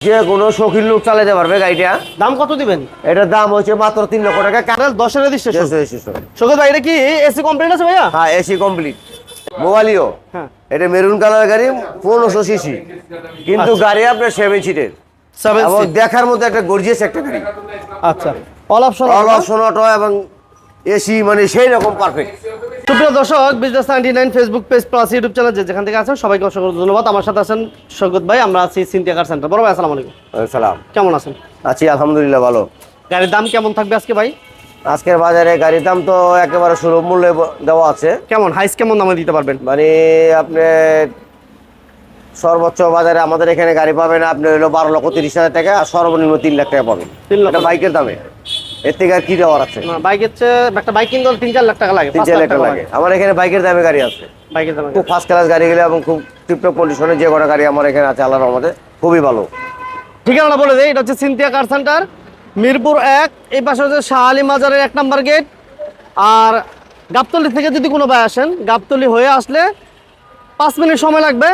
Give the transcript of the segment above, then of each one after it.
যে কোনো শৌখিন লোক চালাতে পারবে গাড়িটা। দাম কত দিবেন? এটার দাম হচ্ছে মাত্র তিন লক্ষ টাকা। কারেল দশের রেজিস্ট্রেশন সৈকত ভাই এটা কি এসি কমপ্লিট আছে ভাইয়া? হ্যাঁ এসি কমপ্লিট মোবাইলিও। হ্যাঁ। এটা মেরুন কালার গাড়ি পনেরোশো সিসি কিন্তু গাড়ি আপনার সেভেন সিটের এবং দেখার মধ্যে একটা গর্জিয়াস একটা গাড়ি। আচ্ছা। All option all option auto এবং এসি মানে সেই রকম পারফেক্ট সুপ্রিয় দর্শক business ninety nine Facebook page plus YouTube channel যে যেখান থেকে আছেন সবাইকে অসংখ্য ধন্যবাদ। আমার সাথে আছেন সৈকত ভাই আমরা আছি সিনটিয়া কার সেন্টার বড় ভাই আসসালামু আলাইকুম। সালাম। কেমন আছেন? আছি আলহামদুলিল্লাহ ভালো। গাড়ির দাম কেমন থাকবে আজকে ভাই? আজকের বাজারে গাড়ির দাম তো একেবারে সুলভ মূল্যে দেওয়া আছে। কেমন? হাইস কেমন দামে দিতে পারবেন? মানে আপনি সর্বোচ্চ বাজারে আমাদের এখানে গাড়ি পাবেন আপনি হলো বারো লক্ষ তিরিশ হাজার টাকা আর সর্বনিম্ন তিন লাখ টাকা পাবেন। তিন লক্ষ বাইকের দামে। এর থেকে আর কি দেওয়ার আছে? বাইকের চেয়ে একটা বাইক কিনতে তিন চার লাখ টাকা লাগে তিন চার লাখ টাকা লাগে। আমার এখানে বাইকের দামে গাড়ি আছে। বাইকের দাম খুব ফার্স্ট ক্লাস গাড়ি গেলে এবং খুব টিপটপ কন্ডিশনে যে কটা গাড়ি আমার এখানে আছে আল্লাহর রহমতে খুবই ভালো। ঠিকানা বলে দেয় এটা হচ্ছে সিনথিয়া কার সেন্টার মিরপুর এক এই পাশে হচ্ছে শাহ আলী মাজারের এক নাম্বার গেট আর গাবতলি থেকে যদি কোনো ভাই আসেন গাবতলি হয়ে আসলে পাঁচ মিনিট সময় লাগবে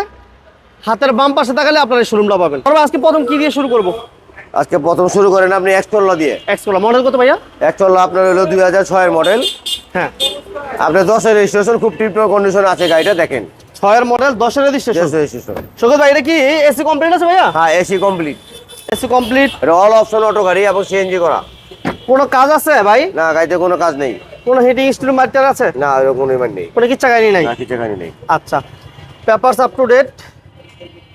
হাতের বাম পাশে তাকালে আপনার এই শোরুমটা পাবেন। তবে আজকে প্রথম কি দিয়ে শুরু করব? আজকে প্রথম শুরু করেন আপনি একচল্লা দিয়ে। এক্সকোলা মডেল কত ভাইয়া? একচল্লা আপনার হলো দুই হাজার ছয়ের মডেল হ্যাঁ। আপনার দশের রেজিস্ট্রেশন খুব টিপটপ কন্ডিশন আছে গাড়িটা দেখেন। ছয়ের মডেল দশের রেজিস্ট্রেশন রেজিস্ট্রেশন সৈকত ভাই এটা কি এসি কমপ্লিট আছে ভাইয়া? হ্যাঁ AC complete AC complete all option auto গাড়ি এবং সিএনজি করা। কোনো কাজ আছে ভাই? না গাড়িতে কোনো কাজ নেই। কোনো হিটিং স্টিল মার্টার আছে? না এরকম নেই। কোনো কিচ্ছা গাড়ি নাই? না কিছু গাড়ি নেই। আচ্ছা। Papers up to date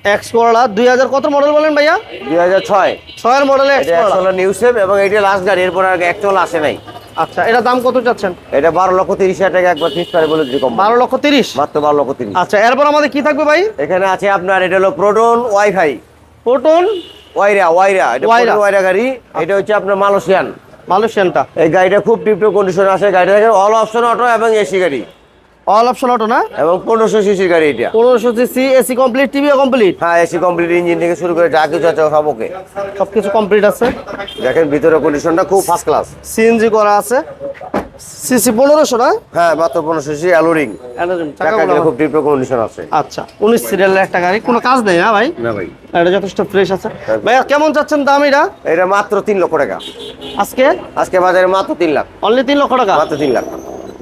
X Corolla দুই হাজার কত মডেল বলেন ভাইয়া? দুই হাজার ছয়। ছয়ের মডেলে এক্স করলা নিউ সেভ এবং এটা লাস্ট গাড়ি এরপর আর একচল্লা আসে নাই। আচ্ছা এটা দাম কত চাচ্ছেন? এটা বারো লক্ষ তিরিশ হাজার টাকা একবার ফিক্স পারে বলে কম বারো লক্ষ তিরিশ? মাত্র বারো লক্ষ তিরিশ। আচ্ছা এরপর আমাদের কি থাকবে ভাই? এখানে আছে আপনার এটা হলো প্রোটন ওয়াইফাই পটন ওয়াইরা ওয়াইরা এটা। প্রোটন ওয়াইরা গাড়ি। এটা হচ্ছে আপনার মালয়েশিয়ান মালয়েশিয়ানটা এই গাড়িটা খুব টিপটপ কন্ডিশন আছে। গাড়িটা অল অপশন অটো এবং এসি গাড়ি। অল অপশন অটো না? এবং পনেরোশো সিসির গাড়ি এটা। পনেরোশো সিসি এসি কমপ্লিট টিভিও কমপ্লিট হ্যাঁ এসি কমপ্লিট ইঞ্জিন থেকে শুরু করে যা কিছু আছে সব ওকে সব কিছু কমপ্লিট আছে। দেখেন ভিতরে কন্ডিশনটা খুব ফার্স্ট ক্লাস সিএনজি করা আছে। সিসি পনেরোশো না? হ্যাঁ মাত্র পনেরোশো সিসি অ্যালোরিং চাকাগুলো খুব টিপটপ কন্ডিশন আছে। আচ্ছা উনিশ সিরিয়ালের একটা গাড়ি। কোনো কাজ নেই না ভাই? না ভাই। এটা যথেষ্ট ফ্রেশ আছে। ভাইয়া কেমন চাচ্ছেন দাম এটা? এটা মাত্র তিন লক্ষ টাকা। আজকে? আজকে বাজারে মাত্র তিন লাখ। অনলি তিন লক্ষ টাকা? মাত্র তিন লাখ।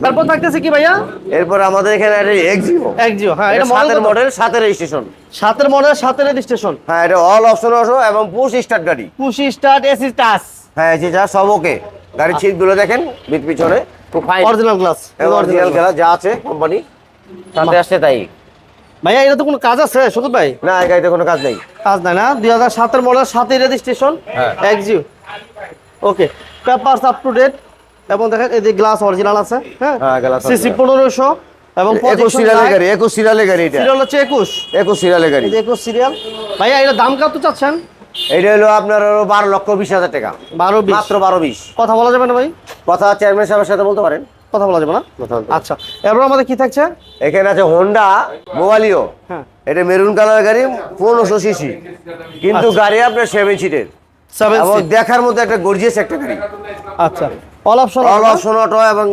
তারপর থাকতেছে কি ভাইয়া? এরপর আমাদের এখানে একটা এক্সিও একজিও হ্যাঁ এটা সাতের মডেল সাতের রেজিস্ট্রেশন সাতের মডেল সাতের রেজিস্ট্রেশন হ্যাঁ এটা অল অপশন অটো এবং পুশ স্টার্ট গাড়ি। পুশি স্টার্ট এসি টাচ হ্যাঁ এসি যা সব ওকে গাড়ির সিটগুলো দেখেন বিট পিছনে। খুব ফাইন অরিজিনাল গ্লাস অরিজিনাল খেলা যা আছে কোম্পানি সাথে আসছে তাই। ভাইয়া এটা তো কোনো কাজ আছে সুদূর ভাই? না এই গাড়িতে কোনো কাজ নেই। কাজ নাই না? দুই হাজার সাতের মডেল সাতের রেজিস্ট্রেশন হ্যাঁ। একজিও okay papers up to date এবং দেখেন এই যে গ্লাস অরিজিনাল আছে হ্যাঁ? হ্যাঁ, সিসি পনেরোশো এবং একুশ সিরিয়ালের গাড়ি একুশ সিরিয়ালের গাড়ি এটা। সিরিয়াল হচ্ছে একুশ। একুশ সিরিয়ালের গাড়ি। একুশ সিরিয়াল ভাইয়া এটা দাম কত চাচ্ছেন? এটা হলো আপনার বারো লক্ষ বিশ হাজার টাকা। বারো মাত্র বারো বিশ। কথা বলা যাবে না ভাই? কথা চেয়ারম্যান সাহেবের সাথে বলতে পারেন। কথা বলা যাবে না? আচ্ছা এরপর আমাদের কি থাকছে? এখানে আছে হোন্ডা মোবাইলিও হ্যাঁ। এটা মেরুন কালার গাড়ি পনেরোশো সিসি কিন্তু গাড়ি আপনার সেভেন সিটের এবং দেখার মধ্যে একটা গর্জিয়াস একটা গাড়ি। আচ্ছা। All option all option auto এবং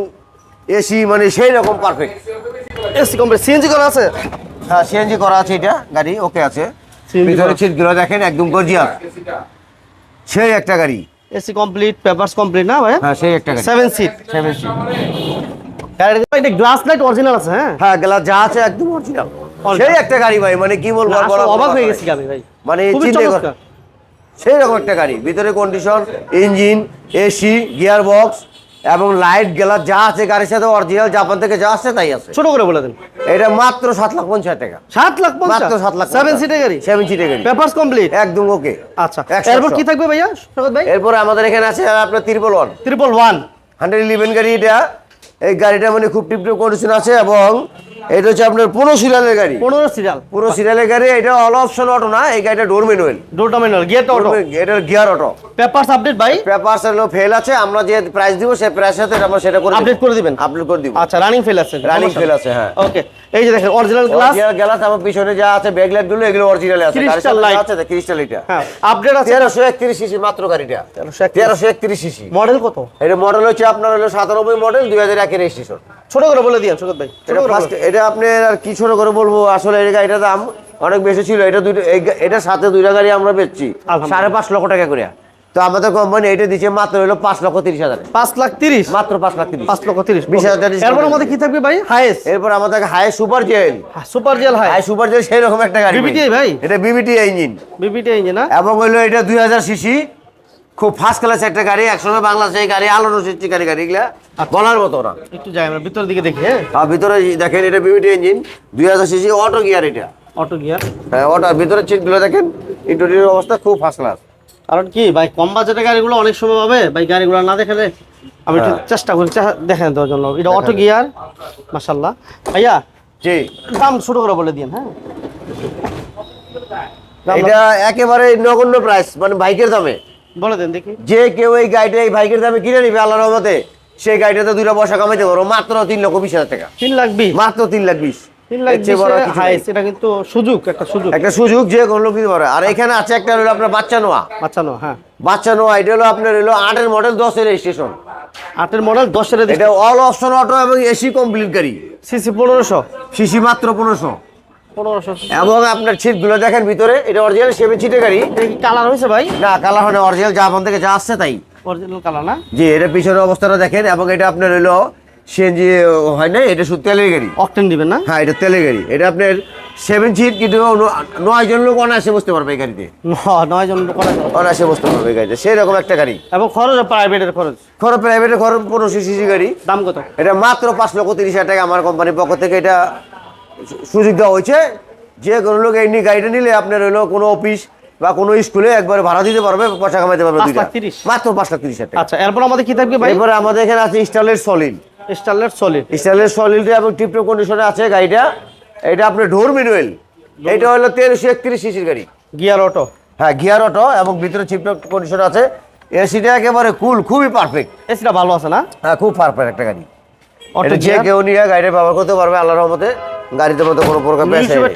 এসি মানে সেই রকম পারফেক্ট এসি কমপ্লিট সিএনজি করা আছে? হ্যাঁ সিএনজি করা আছে এটা গাড়ি ওকে আছে। ভিতরে সিটগুলো দেখেন একদম গর্জিয়াস সেই একটা গাড়ি। এসি কমপ্লিট পেপারস কমপ্লিট না ভাই? হ্যাঁ সেই একটা গাড়ি। Seven seat seven seat glass light original আছে হ্যাঁ? হ্যাঁ গেলা যা আছে একদম অরিজিনাল সেই একটা গাড়ি ভাই মানে কি বলব অবাক হয়ে। গেছি আমি ভাই। মানে চিন্তা। সেই রকম একটা গাড়ি। ভিতরে condition engine AC gear box এবং লাইট গেলা যা আছে গাড়ির সাথে অরিজিনাল জাপান থেকে যা আছে তাই আছে। ছোট করে বলে দেন। এটা মাত্র সাত লাখ পঞ্চাশ টাকা। সাত লাখ মাত্র সাত লাখ সেভেন সিটের গাড়ি? সেভেন সিটের গাড়ি। পেপারস কমপ্লিট একদম ওকে আচ্ছা। এরপর কি থাকবে ভাইয়া শরৎ ভাই? এরপর আমাদের এখানে আছে আপনার triple one triple one hundred eleven গাড়ি এটা এই গাড়িটা মানে খুব টিপটপ কন্ডিশন আছে এবং এটা হচ্ছে আপনার পুরো সিরিয়ালের গাড়ি। পনেরো সিরিয়াল। পুরো সিরিয়ালের গাড়ি এটা অল অপশন অটো না এই গাড়িটা door manual door manual gear auto এটা গিয়ার অটো পেপারস আপডেট ভাই পেপারস এর ফেল আছে আমরা যে প্রাইস দিব সেই প্রাইসের সাথে আমরা সেটা করে আপডেট করে দিবেন? আপডেট করে দিব। আচ্ছা রানিং ফেল আছে। রানিং ফেল আছে হ্যাঁ। ওকে এই যে দেখেন অরিজিনাল গ্লাস অরিজিনাল গ্লাস আমার পিছনে যা আছে ব্যাকলাইটগুলো এগুলো অরিজিনাল আছে। Light। যা আছে ক্রিস্টাল এটা। হ্যাঁ আপডেট আছে। তেরোশো একত্রিশ সিসি মাত্র গাড়িটা। তেরোশো একত্রিশ। সিসি মডেল কত? এটা মডেল হচ্ছে আপনার হলো সাতানব্বই মডেল দুই হাজার একের রেজিস্ট্রেশন ছোট করে বলে দিন শরৎ ভাই। এটা ফার্স্ট এটা আপনার আর কি ছোট করে বলব? আসলে এই গাড়িটার দাম অনেক বেশি ছিল। এটা দুটো এটার সাথে দুইটা গাড়ি আমরা বেচছি। সাড়ে পাঁচ লক্ষ টাকা করে তো আমাদের কোম্পানি এটা দিচ্ছে মাত্র হলো পাঁচ লক্ষ তিরিশ হাজার। পাঁচ লাখ তিরিশ? মাত্র পাঁচ লাখ তিরিশ। পাঁচ লক্ষ তিরিশ বিশ হাজার এরপর আমাদের কি থাকবে ভাই? হাইস এরপর আমাদের high super GL super GL high super GL সেই রকম একটা গাড়ি BBT ভাই? এটা বিবিটি ইঞ্জিন বিবিটি ইঞ্জিন না? এবং হইল এটা দুই হাজার সিসি খুব ফার্স্ট ক্লাস একটা গাড়ি একসময় বাংলাদেশে গাড়ি আলোর সৃষ্টি গাড়ি গাড়ি এগুলা। বলার মতো না। একটু যাই আমরা ভিতরের দিকে দেখি হ্যাঁ? ভিতরে দেখেন এটা বিবিটি ইঞ্জিন দুই হাজার সিসি অটো গিয়ার এটা। অটো গিয়ার হ্যাঁ ওটার ভিতরে সিটগুলো দেখেন ইন্টারভিউর অবস্থা খুব ফার্স্ট ক্লাস কারণ কি ভাই কম বাজেটের গাড়িগুলো অনেক সময় পাবে। ভাই গাড়িগুলো না দেখালে আমি একটু হ্যাঁ। চেষ্টা করি দেখেন দেওয়ার জন্য। এটা অটো গিয়ার মাশাল্লাহ ভাইয়া জি। দাম ছোট করে বলে দিন হ্যাঁ। এটা একেবারে নগণ্য প্রাইস মানে বাইকের দামে। বলে দেন দেখি। যে কেউ এই গাড়িটা এই বাইকের দামে কিনে নিবে আল্লাহর রহমতে সেই গাড়িটাতে দুইটা পয়সা কামাইতে পারো মাত্র তিন লক্ষ বিশ হাজার টাকা। তিন লাখ বিশ? মাত্র তিন লাখ বিশ। এটা কিন্তু সুযোগ একটা সুযোগ। একটা সুযোগ যে কোনো লোক দিতে পারে। আর এখানে আছে একটা হলো আপনার বাচ্চা নোয়া। বাঁচানো হ্যাঁ। বাচ্চা নোয়া এটা হলো আপনার হলো আটের মডেল দশের রেজিস্ট্রেশন আটের মডেল দশের এটা অল অপশন অটো এবং এসি কমপ্লিট গাড়ি। সিসি পনেরোশো। সিসি মাত্র পনেরোশো। পনেরোশো এবং আপনার সিটগুলো দেখেন ভিতরে এটা অরিজিনাল সেভেন সিটের গাড়ি। কালার হয়েছে ভাই? না কালার হয় না অরিজিনাল জাপান থেকে যা আসছে তাই। অরিজিনাল কালার না? জি এটা পিছনের অবস্থাটা দেখেন এবং এটা আপনার হলো সিএনজি হয় না এটা শুধু তেলের গাড়ি। অকটেন দিবেন না? হ্যাঁ এটা তেলের গাড়ি। এটা আপনার সেভেন সিট কিন্তু নয় জন লোক অনায়াসে বসতে পারবে এই গাড়িতে। নয় জন করা অনায়াসে বসতে পারবে এই গাড়িতে। সেরকম একটা গাড়ি। এবং খরচ প্রাইভেটের খরচ? খরচ প্রাইভেটের খরচ পনেরোশো সিসি গাড়ি। দাম কত? এটা মাত্র পাঁচ লক্ষ তিরিশ হাজার টাকা আমার কোম্পানির পক্ষ থেকে এটা সুযোগ দেওয়া হয়েছে। যে কোনো লোক এই নিয়ে গাড়িটা নিলে আপনার হলো কোনো অফিস বা কোনো স্কুলে একবার ভাড়া দিতে পারবে পয়সা কামাইতে পারবে? মাত্র পাঁচ লাখ তিরিশ হাজার আচ্ছা এরপর আমাদের কি থাকবে এরপরে আমাদের এখানে আছে স্টাইলের সলিড স্টারলেট সলিড স্টাইলের সলিড এবং টিপটপ কন্ডিশনে আছে গাড়িটা। এটা আপনার ডোর মিনুয়েল এটা হলো তেরোশো একত্রিশ সিসির গাড়ি। Gear auto. হ্যাঁ গিয়ার অটো এবং ভিতরে চিপটপ কন্ডিশন আছে। এসিটা একেবারে কুল খুবই পারফেক্ট এসিটা ভালো আছে না? হ্যাঁ খুব পারফেক্ট একটা গাড়ি। এটা যে কেউ নিয়ে গাড়িটা ব্যবহার করতে পারবে আল্লাহর রহমতে। গাড়িতে মধ্যে কোনো প্রকার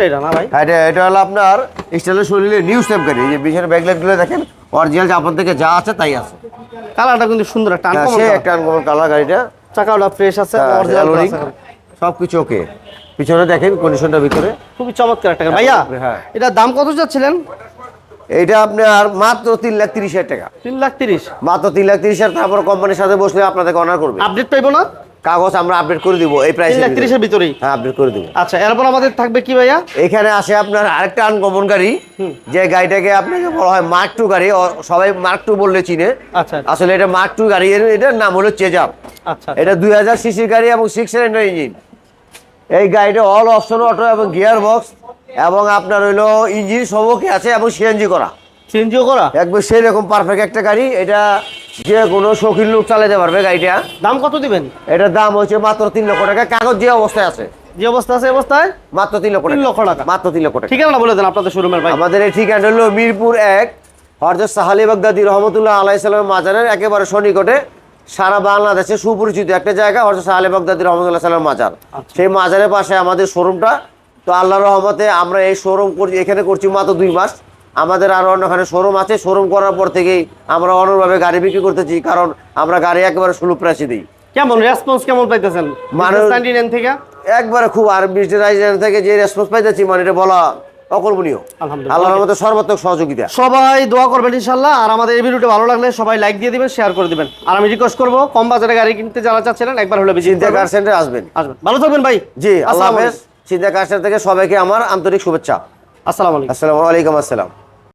এটা হ্যাঁ, এটা এটা হলো আপনার স্টাইলের শরীরে নিউ স্টেপ গাড়ি। যে পিছনে ব্যাকলাইটগুলো দেখেন অরিজিনাল জাপান থেকে যা আছে তাই আছে। কালারটা কিন্তু সুন্দর একটা হ্যাঁ, আনকমন কালার গাড়িটা। চাকাটা ফ্রেশ আছে হ্যাঁ, অরিজিনাল সবকিছু ওকে পিছনে দেখেন কন্ডিশনটা ভিতরে। খুবই চমৎকার একটা ভাইয়া হ্যাঁ। এটা দাম কত যাচ্ছিলেন? এইটা আপনার মাত্র তিন লাখ তিরিশ হাজার টাকা। তিন লাখ তিরিশ। মাত্র তিন লাখ তিরিশ হাজার তারপর কোম্পানির সাথে বসলে আপনাদেরকে অনার করবে। আপডেট পাইবো না? কাগজ আমরা আপডেট করে দিব এই প্রাইসে লাখ তিরিশের ভিতরেই? হ্যাঁ আপডেট করে দিব। আচ্ছা এরপর আমাদের থাকবে কি ভাইয়া? এখানে আসে আপনার আরেকটা আনকমন গাড়ি যে গাড়িটাকে আপনাকে বলা হয় মার্ক টু গাড়ি সবাই মার্ক টু বললে চিনে। আচ্ছা আসলে এটা মার্ক টু গাড়ি এর- এটার নাম হলো চেজাপ আচ্ছা এটা দুই হাজার সিসির গাড়ি এবং সিক্স সিলিন্ডার ইঞ্জিন এই গাড়িটা অল অপশন অটো এবং গিয়ার বক্স এবং আপনার হইল ইঞ্জিন সবকে আছে এবং সিএনজি করা। চেঞ্জও করা? একবার সেই রকম পারফেক্ট একটা গাড়ি এটা যে কোনো শৌখিন লোক চালাতে পারবে গাড়িটা। দাম কত দিবেন? এটার দাম হচ্ছে মাত্র তিন লক্ষ টাকা। কাগজ যে অবস্থায় আছে। যে অবস্থা আছে অবস্থায়? মাত্র তিন লক্ষ তিন লক্ষ টাকা। মাত্র তিন লক্ষ টাকা। ঠিকানা বলে দেন আপনাদের শোরুমের ভাই। আমাদের এই ঠিকানা হলো মিরপুর এক হরজত সাহালি বাগদাদি রহমতুল্লাহ আলাইসালামের মাজারের একেবারে সনিকটে সারা বাংলাদেশে সুপরিচিত একটা জায়গা হরজত সাহালি বাগদাদি রহমতুল্লাহ সাল্লাম মাজার। সেই মাজারের পাশে আমাদের শোরুমটা তো আল্লাহর রহমতে আমরা এই শোরুম করছি এখানে করছি মাত্র দুই মাস। আমাদের আরও অন্যখানে শোরুম আছে শোরুম করার পর থেকেই আমরা অন্যভাবে গাড়ি বিক্রি করতেছি কারণ আমরা গাড়ি একেবারে সুলভ প্রাইসে দিই। কেমন রেসপন্স কেমন পাইতেছেন? মানুষ- থেকে? একবারে খুব আর বিজনেস থেকে যে রেসপন্স পাইতেছি মানে এটা বলা অকল্পনীয়। আল্লাহর রহমতে সর্বাত্মক সহযোগিতা। সবাই দোয়া করবেন ইনশাল্লাহ আর আমাদের এই ভিডিওটা ভালো লাগলে সবাই লাইক দিয়ে দিবেন শেয়ার করে দিবেন। আর আমি রিকোয়েস্ট করব কম বাজারে গাড়ি কিনতে যারা চাচ্ছিলেন একবার হলে চিন্তা কার সেন্টার আসবেন। আসবেন। ভালো থাকবেন ভাই। জি আল্লাহ আসসালামু হাফেজ। চিন্তা কার সেন্টার থেকে সবাইকে আমার আন্তরিক শুভেচ্ছা। আসসালামু আলাইকুম। আসসালামু আলাইকুম আসসালাম।